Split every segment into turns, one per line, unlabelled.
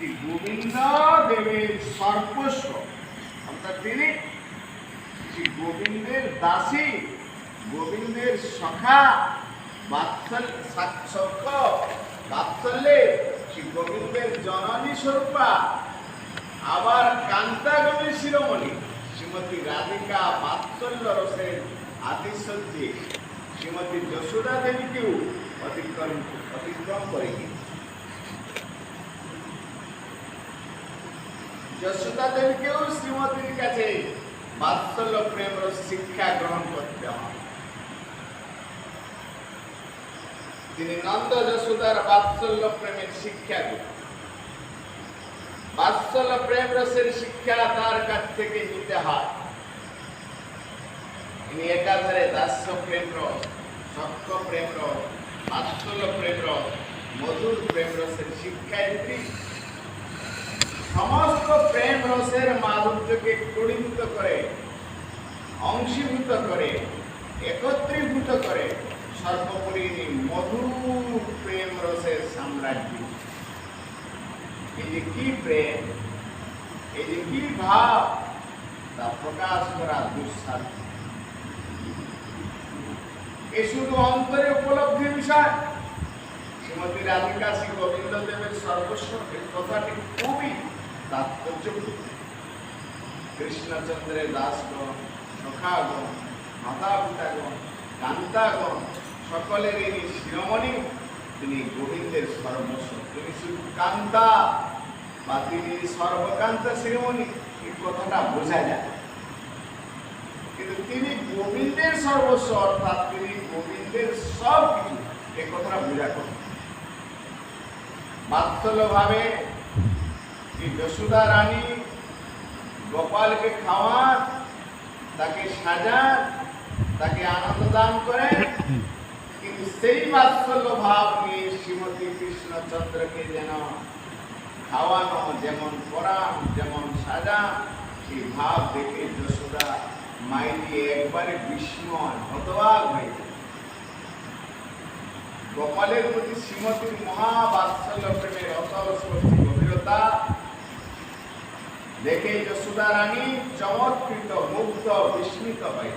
শ্রী গোবিন্দ দেবের সর্বস্ব অর্থাৎ তিনি শ্রী গোবিন্দের দাসী, গোবিন্দের সখা, বাৎসল সখ বাৎসল্যে শ্রী গোবিন্দের জননী স্বরূপা, আবার কান্তাগণের শিরোমণি, শ্রীমতী রাধিকা বাৎসল্য রসের আতিশয্যে, শ্রীমতী যশোদা দেবীকেও অতিক্রম অতিক্রম করে গিয়েছে যশোদা দেবীকেও শ্রীমতীর কাছে বাৎসল্য প্রেম শিক্ষা গ্রহণ করতে হয়। তিনি নন্দ যশোদার বাৎসল্য প্রেমের শিক্ষা দিলেন বাৎসল্য প্রেম রসের শিক্ষা তার কাছ থেকে নিতে হয়। তিনি একাধারে দাস্য প্রেম রস সত্য প্রেম রস বাৎসল্য প্রেম রস মধুর প্রেম রসের শিক্ষা দিতে সমস্ত প্রেম রসের মাধুর্যকে ক্রোড়ীভূত করে, অংশীভূত করে, একত্রীভূত করে সর্বোপরি মধুর প্রেম রসের সাম্রাজ্য। এই যে কি প্রেম, এই যে কি ভাব, তা প্রকাশ করা দুঃসাধ্য। এ শুধু অন্তরে উপলব্ধি বিষয়। শ্রীমতী রাধিকা শ্রী গোবিন্দ দেবের সর্বস্ব কথাটি খুবই তাৎপর্যপূর্ণ কৃষ্ণচন্দ্রের দাসগণ, সখাগণ মাতা পিতাগণ কান্তাগণ সকলের এই শিরোমণি, তিনি গোবিন্দের সর্বস্ব তিনি শুধু কান্তা, বা তিনি সর্বকান্তা শিরোমণি, এই কথাটা বোঝা যায়। কিন্তু তিনি গোবিন্দের সর্বস্ব, অর্থাৎ তিনি গোবিন্দের সব কিছু এ কথাটা বোঝা করতেন বাৎসল্য যশোদা রানী গোপালকে খাওয়ান তাকে সাজান তাকে আনন্দ দান করেন কিন্তু সেই বাৎসল্য ভাব নিয়ে শ্রীমতী কৃষ্ণচন্দ্রকে যেন খাওয়ানো যেমন পরাণ যেমন সাজান সেই ভাব দেখে যশোদা মাইলি একবারে বিস্ময় হতবাক হয়ে। গোপালের প্রতি শ্রীমতীর মহাবাৎসল্য প্রেমের অতল স্পর্শী গভীরতা দেখে যশোদা রানী চমৎকৃত, মুগ্ধ, বিস্মিত হয়ে।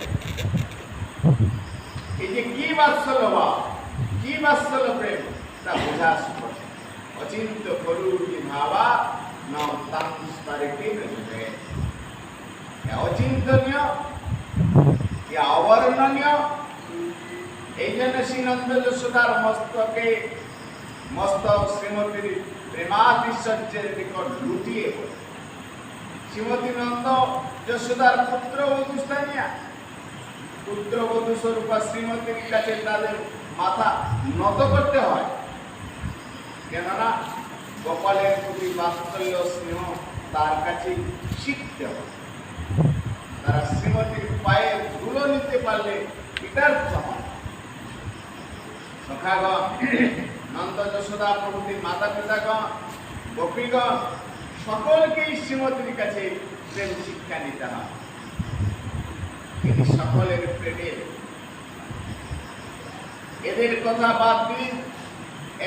এই যে কি বাৎসল্য ভাব কি বাৎসল্য প্রেম, তা বোঝা স্পষ্ট অচিন্ত ভাবা তাংস্তারে কে নজরে? অচিন্তনীয় শ্রীমতীর প্রেমাতিশয্যের নিকট লুটিয়ে শ্রীমতী নন্দ যশোদার পুত্র বধূস্থানিয়া পুত্র বধূ স্বরূপা শ্রীমতীর কাছে তাদের মাথা নত করতে হয়। কেননা গোপালের প্রতি বাৎসল্য স্নেহ তার কাছে শিখতে হয় তারা শ্রীমতীর পায়ে ধুলো নিতে পারলে কৃতার্থ হয় সখাগণ, নন্দ যশোদা প্রভৃতি মাতা পিতাগণ গোপীগণ সকলকেই শ্রীমতীর কাছে প্রেম শিক্ষা নিতে হয়। সকলের প্রেমের এদের কথা বাদ দিন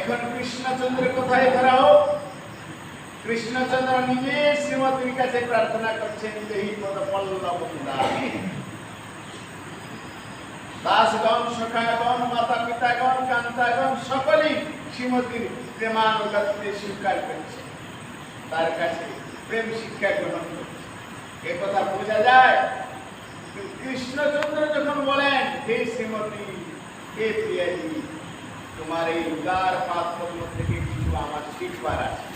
এখন কৃষ্ণচন্দ্রের কথাই ধরা হোক। কৃষ্ণচন্দ্র নিজে শ্রীমতীর কাছে প্রার্থনা করছেন এই পদ পল্লব দাসগণ, সখাগণ মাতা পিতাগণ কান্তাগণ, সকলেই শ্রীমতীর প্রেমানুগত্যে স্বীকার করছে তার কাছে প্রেম শিক্ষা গ্রহণ করছে এ কথা বোঝা যায়। কৃষ্ণচন্দ্র যখন বলেন, হে শ্রীমতী, হে প্রিয়াজি, তোমার এই উদার পাত্র থেকে কিছু আমার শিখবার আছে।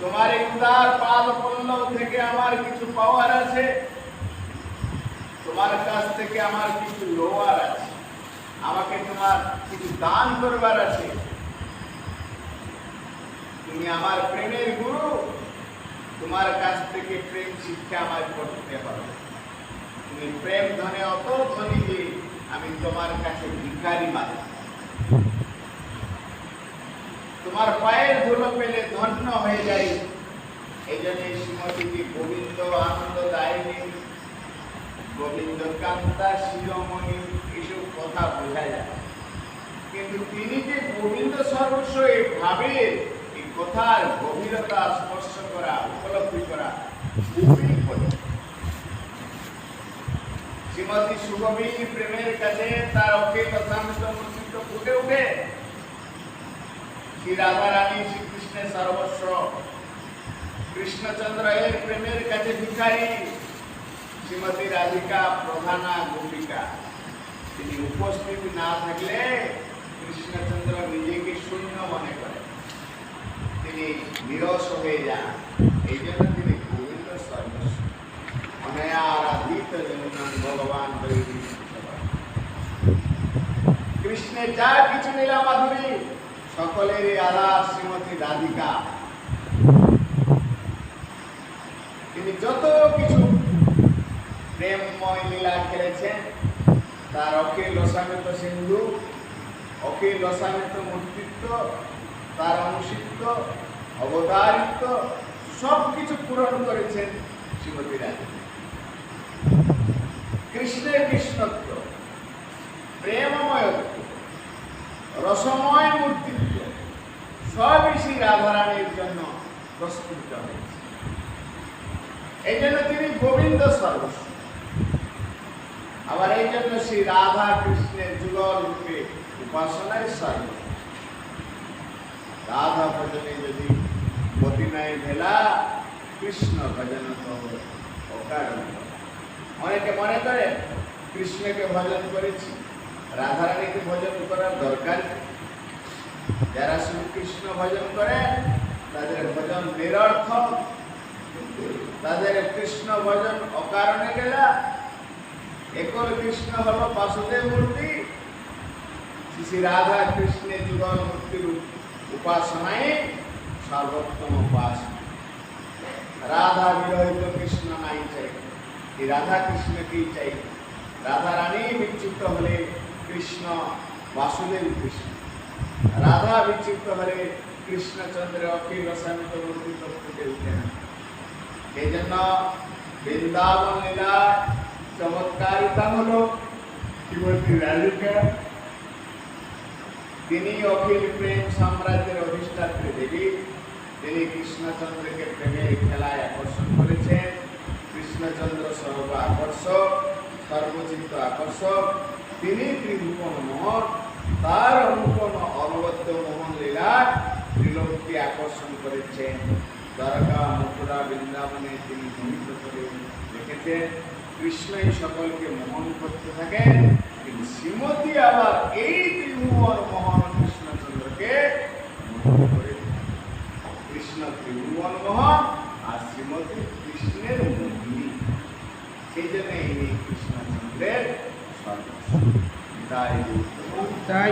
তোমার এই উদার পাদ পল্লব থেকে আমার কিছু পাওয়ার আছে। তোমার কাছ থেকে আমার কিছু লোয়ার আছে। আমাকে তোমার কিছু দান করবার আছে। তুমি আমার প্রেমের গুরু, তোমার কাছ থেকে প্রেম শিক্ষা আমায় করতে হবে। তুমি প্রেম ধনে অত ধনী যে আমি তোমার কাছে ভিখারি মাত্র তোমার পায়ের ধুলো পেলে ধন্য হয়ে যাই। এই জন্য শ্রীমতীজি গোবিন্দ আনন্দ দায়নী। গোবিন্দ কান্তা শিরোমণি এসব কথা বোঝা যায় কিন্তু তিনি যে গোবিন্দ সর্বস্ব এই কথার গভীরতা স্পর্শ করা, উপলব্ধি করা? খুবই কঠিন। শ্রীমতী সুগভীর প্রেমের কাছে তার অখিল অসান্ত মূর্তিত্ব ফুটে উঠে। শ্রী রাধা রানী শ্রীকৃষ্ণের সর্বস্ব। কৃষ্ণচন্দ্র এর প্রেমের কাছে ভিখারি। শ্রীমতী রাধিকা প্রধানা গোপিকা। তিনি উপস্থিত না থাকলে কৃষ্ণচন্দ্র নিজেকে শূন্য মনে করেন তিনি নিরস হয়ে যান। এই জন্য তিনি গোবিন্দ সর্বস্ব ভগবান কৃষ্ণের যা কিছু লীলা মাধুরী সকলেরই আধার শ্রীমতী রাধিকা। তিনি যত কিছু প্রেমময় লীলা খেলেছেন, তার অখিল অসামিত সিন্ধু, অখিল অসামিত মূর্তিত্ব তার অংশিত্ব অবতারিত্ব সব কিছু পূরণ করেছেন শ্রীমতী রাধা কৃষ্ণের কৃষ্ণত্ব, প্রেমময়ত্ব, রসময় মূর্তিত্ব, সবই শ্রী রাধারানীর জন্য প্রস্তুত হয়েছে। এই জন্য তিনি গোবিন্দ সর্বস্ব। আবার এই জন্য শ্রী রাধা কৃষ্ণের যুগল রূপে উপাসনায় সর্বস্ব রাধা ভজনে যদি গতি নাই ভেলা কৃষ্ণ ভজন তো অকারণ অনেকে মনে করে কৃষ্ণকে ভজন করেছি রাধারানীকে ভজন করার দরকার নেই। যারা শুধু কৃষ্ণ ভজন করে তাদের ভজন নিরর্থক তাদের কৃষ্ণ ভজন অকারণে গেলা একল কৃষ্ণ হল বাসুদেব মূর্তি শ্রী শ্রী রাধা কৃষ্ণের যুগল মূর্তির উপাসনায় সর্বোত্তম উপাসনা। রাধা বিরহিত কৃষ্ণ নাই চাই। এই রাধা কৃষ্ণকেই চাই? রাধা রানী বিচ্যুত হলে কৃষ্ণ, বাসুদেব কৃষ্ণ। রাধা বিচ্যুত হলে কৃষ্ণচন্দ্র অখিল রসায়নিক মূর্তি তো ফুটে উঠে এই জন্য বৃন্দাবন লীলা চমৎকারিতা হলো শ্রীমতী রাধিকা তিনি অখিল প্রেম সাম্রাজ্যের অধিষ্ঠাত্রী দেবী। তিনি কৃষ্ণচন্দ্রকে প্রেমের খেলায় আকর্ষণ করেছেন। কৃষ্ণচন্দ্র সর্ব আকর্ষক, সর্বচিত্ত আকর্ষক। তিনি ত্রিভুবন মোহন, তার অনুপম অনবদ্য মোহন লীলা ত্রিলোককে আকর্ষণ করেছেন। দ্বারকা, মথুরা, বৃন্দাবনে তিনি ভূমিত করে রেখেছেন। কৃষ্ণই সকলকে মোহন করতে থাকেন। কিন্তু শ্রীমতী আবার এই ত্রিভুবন মহান কৃষ্ণচন্দ্রকে কৃষ্ণ ত্রিভুবন মহান আর শ্রীমতী কৃষ্ণের মোহিনী সেই জন্য ইনি কৃষ্ণচন্দ্রের সর্বস্ব। তাই
তাই